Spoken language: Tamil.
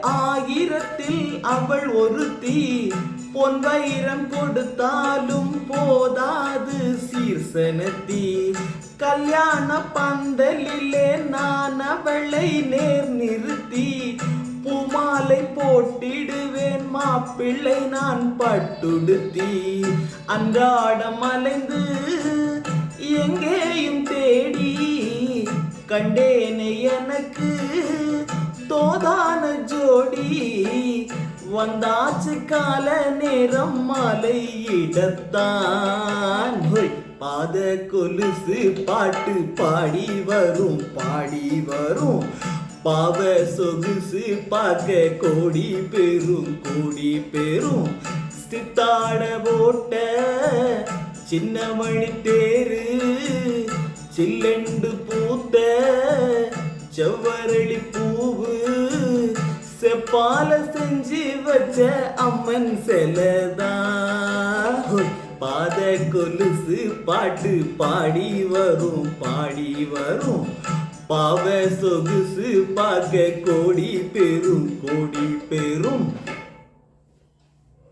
ஆயிரத்தில் அவள் ஒருத்தி. பொன் வைரம் கொடுத்தாலும் போதாது சீர்சனத்தி கல்யாண பந்தலிலே நான் அவளை நேர் நிறுத்தி. பூமாலை போட்டிடுவேன் மாப்பிள்ளை நான் பட்டுடுத்தி. அன்றாடம் அலைந்து எங்கே கண்டேனே எனக்கு. தோதான ஜோடி வந்தாச்சு கால நேரம் மாலை இடத்தான் பாத கொலுசு பாட்டு பாடி வரும் பாடி வரும். பாவ சொகுசு பார்க்க கோடி பெரும் கோடி பெரும் சித்தாட போட்ட சின்ன மணி தேரு சில்லெண்டு பூத்த செவ்வரளி பூவு செப்பால செஞ்சு வச்ச அம்மன் செலதான் பாத கொலுசு பாட்டு பாடி வரும் பாடி வரும். பாவ சொகுசு பார்க்க கோடி பெரும் கோடி பெரும்.